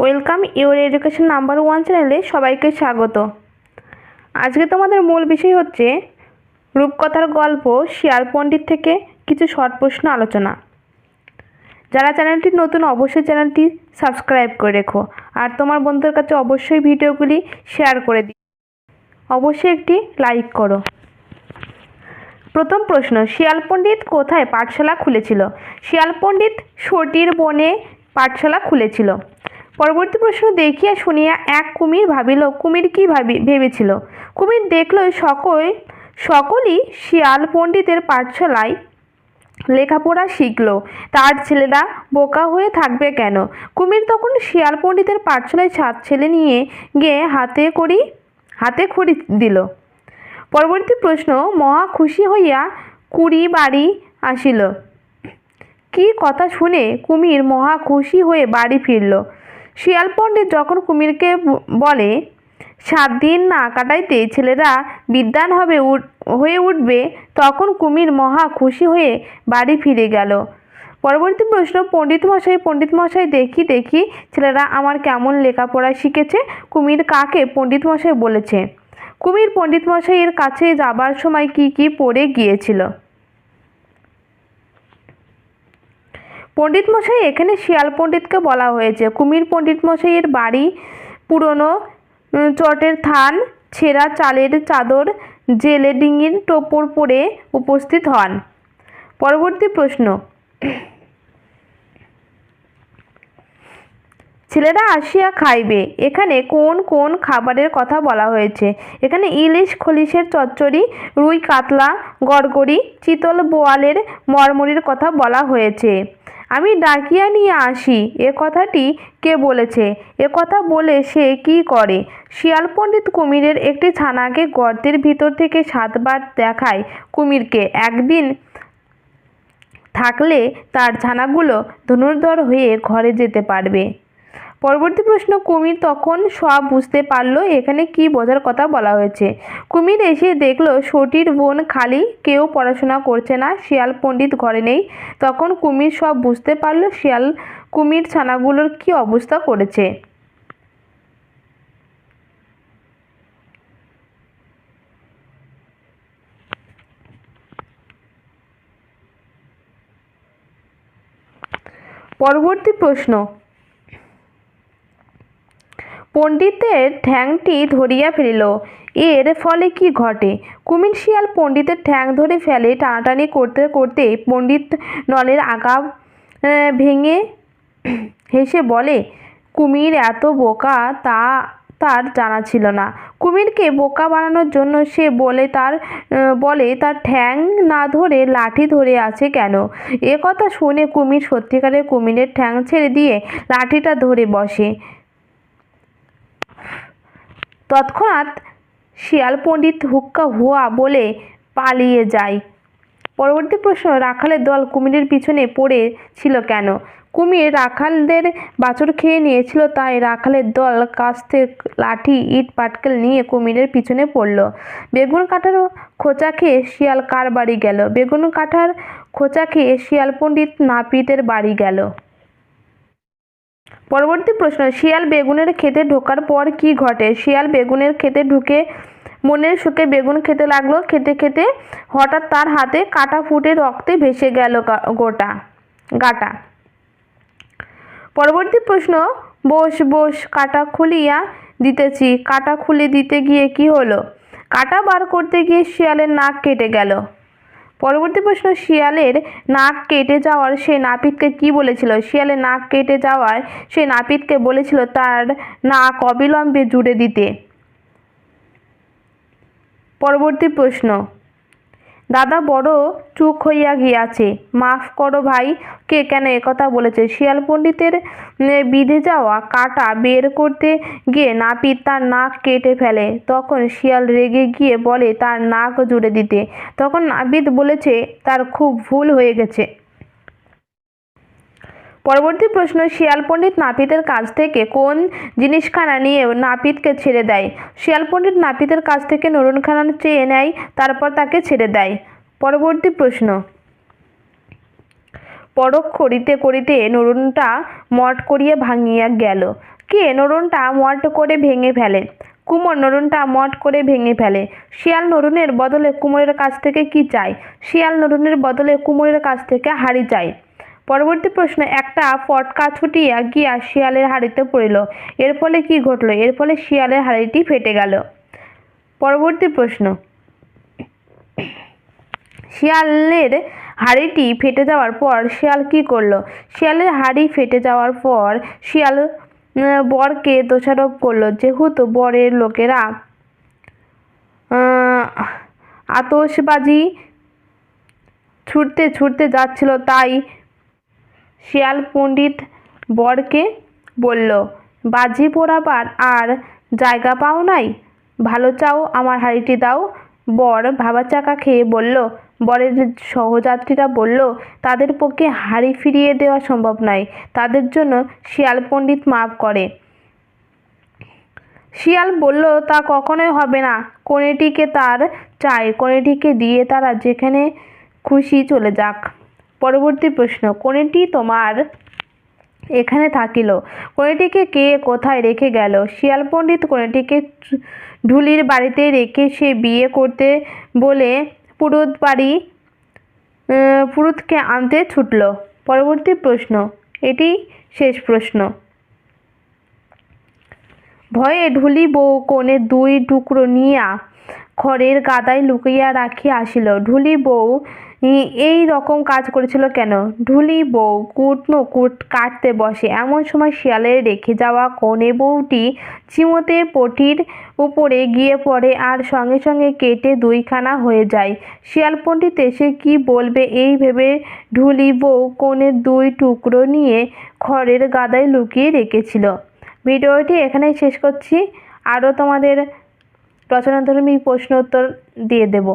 Welcome your education number one চ্যানেলে সবাইকে স্বাগত। আজকে তোমাদের মূল বিষয় হচ্ছে রূপকথার গল্প, শিয়াল পণ্ডিত থেকে কিছু শর্ট প্রশ্ন আলোচনা। যারা চ্যানেলটি নতুন, অবশ্যই চ্যানেলটি সাবস্ক্রাইব করে রেখো। আর তোমার বন্ধুদের কাছে অবশ্যই ভিডিওগুলি শেয়ার করে দিও অবশ্যই একটি লাইক করো। প্রথম প্রশ্ন, শিয়াল পণ্ডিত কোথায় পাঠশালা খুলেছিল? শিয়াল পণ্ডিত সটির বনে পাঠশালা খুলেছিল। পরবর্তী প্রশ্ন দেখিয়া শুনিয়া এক কুমির ভাবিল, কুমির কি ভাবি, ভেবেছিল? কুমির দেখল সকল, সকলই শিয়াল পণ্ডিতের পাঠশালায় লেখাপড়া শিখলো। তার ছেলেরা বোকা হয়ে থাকবে কেন? কুমির তখন শিয়াল পণ্ডিতের পাঠশালায় সাত ছেলে নিয়ে গিয়ে হাতে করি, হাতে খড়ি দিল। পরবর্তী প্রশ্ন, মহা খুশি হইয়া কুড়ি বাড়ি আসিল। কি কথা শুনে কুমির মহা খুশি হয়ে বাড়ি ফিরল। শিয়াল পণ্ডিত যখন কুমিরকে বলে, সাত দিন না কাটাইতে ছেলেরা বিদ্যান হবে হয়ে উঠবে তখন কুমির মহা খুশি হয়ে বাড়ি ফিরে গেল। পরবর্তী প্রশ্ন, পণ্ডিত মশাই পণ্ডিত মশাই, দেখি দেখি, ছেলেরা আমার কেমন লেখাপড়া শিখেছে? কুমির কাকে? পণ্ডিত মশাই বলেছে, কুমির, পণ্ডিত মশাইয়ের কাছে যাবার সময় কি কি পড়ে গিয়েছিল? পণ্ডিত মশাই, এখানে শিয়াল পণ্ডিতকে বলা হয়েছে। কুমির পণ্ডিত মশাইয়ের বাড়ি পুরনো চটের থান, ছেঁড়া চালের চাদর, জেলে ডিঙির টোপর পরে উপস্থিত হন। পরবর্তী প্রশ্ন। ছেলেরা আসিয়া খাইবে। এখানে কোন কোন খাবারের কথা বলা হয়েছে? এখানে ইলিশ, খলিশের চচ্চড়ি, রুই কাতলা, গড়গড়ি, চিতল বোয়ালের মরমরির কথা বলা হয়েছে। আমি ডাকিয়া নিয়ে আসি। এ কথাটি কে বলেছে? এ কথা বলে সে কি করে? শিয়াল পণ্ডিত কুমিরের একটি ছানাকে গর্তের ভিতর থেকে সাতবার দেখায় কুমিরকে। একদিন থাকলে তার ছানাগুলো ধনুর্ধর হয়ে ঘরে যেতে পারবে। পরবর্তী প্রশ্ন, কুমির তখন সব বুঝতে পারল, এখানে কি বোঝার কথা বলা হয়েছে। কুমির এসে দেখল সটির বোন খালি, কেউ পড়াশোনা করছে না, শিয়াল পণ্ডিত ঘরে নেই। তখন কুমির সব বুঝতে পারল, শিয়াল কুমির ছানাগুলোর কি অবস্থা করেছে। পরবর্তী প্রশ্ন পণ্ডিতের ঠ্যাংটি ধরিয়া ফেলিল। এর ফলে কি ঘটে? কুমির শিয়াল পণ্ডিতের ঠ্যাং ধরে ফেলে টানাটানি করতে করতে পণ্ডিত নলের আগা ভেঙে হেসে বলে, কুমির এত বোকা তা তার জানা ছিল না। কুমিরকে বোকা বানানোর জন্য সে বলে তার বলে তার ঠ্যাং না ধরে লাঠি ধরে আছে কেন? এ কথা শুনে কুমির সত্যিকারের কুমিরের ঠ্যাং ছেড়ে দিয়ে লাঠিটা ধরে বসে। তৎক্ষণাৎ শিয়াল পণ্ডিত হুক্কা হুয়া বলে পালিয়ে যায়। পরবর্তী প্রশ্ন, রাখালের দল কুমিরের পিছনে পড়ে ছিল কেন? কুমির রাখালদের বাছুর খেয়ে নিয়েছিল, তাই রাখালের দল কাস্তে লাঠি, ইট, পাটকেল নিয়ে কুমিরের পিছনে পড়ল। বেগুন কাটার খোঁচা খেয়ে শিয়াল কার বাড়ি গেল? বেগুন কাটার খোঁচা খেয়ে শিয়াল পণ্ডিত নাপিতের বাড়ি গেল। পরবর্তী প্রশ্ন, শিয়াল বেগুনের খেতে ঢোকার পর কি ঘটে? শিয়াল বেগুনের খেতে ঢুকে মনের সুখে বেগুন খেতে লাগল, খেতে খেতে হঠাৎ তার হাতে কাটা ফুটে রক্তে ভেসে গেল গোটা, গাটা। পরবর্তী প্রশ্ন, বস বস, কাটা খুলিয়া দিতেছি, কাটা খুলে দিতে গিয়ে কি হলো? কাটা বার করতে গিয়ে শিয়ালের নাক কেটে গেল। পরবর্তী প্রশ্ন, শিয়ালের নাক কেটে যাওয়ার সে নাপিতকে কি বলেছিল? শিয়ালের নাক কেটে যাওয়ার সে নাপিতকে বলেছিল তার নাক অবিলম্বে জুড়ে দিতে। পরবর্তী প্রশ্ন দাদা বড় চুপ হইয়া গিয়াছে। মাফ করো ভাই, কে কেন একথা বলেছে? শিয়াল পণ্ডিতের বিধে যাওয়া কাটা বের করতে গিয়ে নাপিত তার নাক কেটে ফেলে। তখন শিয়াল রেগে গিয়ে বলে, তার নাক জুড়ে দিতে। তখন নাপিত বলেছে, তার খুব ভুল হয়ে গেছে। পরবর্তী প্রশ্ন, শিয়াল পণ্ডিত নাপিতের কাছ থেকে কোন জিনিসখানা নিয়ে নাপিতকে ছেড়ে দেয়? শিয়াল পণ্ডিত নাপিতের কাছ থেকে নরুনখানা চেয়ে নেয়, তারপর তাকে ছেড়ে দেয়। পরবর্তী প্রশ্ন। পরখ করিতে করিতে নরুনটা মট করিয়া ভাঙিয়া গেল। কে নরুনটা মট করে ভেঙে ফেলে? কুমোর নরুনটা মট করে ভেঙে ফেলে। শিয়াল নরুনের বদলে কুমোরের কাছ থেকে কি চায়? শিয়াল নরুনের বদলে কুমোরের কাছ থেকে হাড়ি চায়। পরবর্তী প্রশ্ন একটা পটকা ছুটিয়া গিয়া শিয়ালের হাড়িতে পড়িল। এর ফলে কি ঘটলো? এর ফলে শিয়ালের হাড়িটি ফেটে গেল। পরবর্তী প্রশ্ন। শিয়ালের হাড়িটি ফেটে যাওয়ার পর শিয়াল কি করল? শিয়ালের হাড়ি ফেটে যাওয়ার পর শিয়াল বরকে দোষারোপ করল। যেহেতু বরের লোকেরা আহ, আতশবাজি ছুটতে ছুটতে যাচ্ছিল তাই শিয়াল পণ্ডিত বরকে বলল, বাজি পোড়াবার আর জায়গা পাও নাই? ভালো চাও আমার হাঁড়িটি দাও। বর ভাবা চাকা খেয়ে বলল, বরের সহযাত্রীরা বলল, তাদের পক্ষে হাঁড়ি ফিরিয়ে দেওয়া সম্ভব নয়। তাদের জন্য শিয়াল পণ্ডিত মাফ করে। শিয়াল বলল, তা কখনোই হবে না। কনেটিকে তার চায় কনেটিকে দিয়ে তারা যেখানে খুশি চলে যাক। পরবর্তী প্রশ্ন কোনেটি তোমার এখানে থাকিল? কোনেটিকে কে কোথায় রেখে গেল? শিয়াল পণ্ডিত কোনেটিকে ঢুলির বাড়িতে রেখে সে বিয়ে করতে বলে পুরুত বাড়ি পুরুতকে আনতে ছুটল। পরবর্তী প্রশ্ন, এটি শেষ প্রশ্ন। ভয়ে ঢুলি বউ কোণে দুই টুকরো নিয়া খড়ের গাদায় লুকিয়া রাখিয়া আসিল। ঢুলি বউ এই রকম কাজ করেছিল কেন? ঢুলি বউ কুটনো কুট কাটতে বসে। এমন সময় শিয়ালের রেখে যাওয়া কনে বউটি চিমোতে পটির উপরে গিয়ে পড়ে আর সঙ্গে সঙ্গে কেটে দুইখানা হয়ে যায়। শিয়াল পণ্ডিত এসে কি বলবে এই ভেবে ঢুলি বউ কোণের দুই টুকরো নিয়ে খড়ের গাদায় লুকিয়ে রেখেছিল। ভিডিওটি এখানেই শেষ করছি। আরও তোমাদের রচনাধর্মী প্রশ্ন উত্তর দিয়ে দেবো।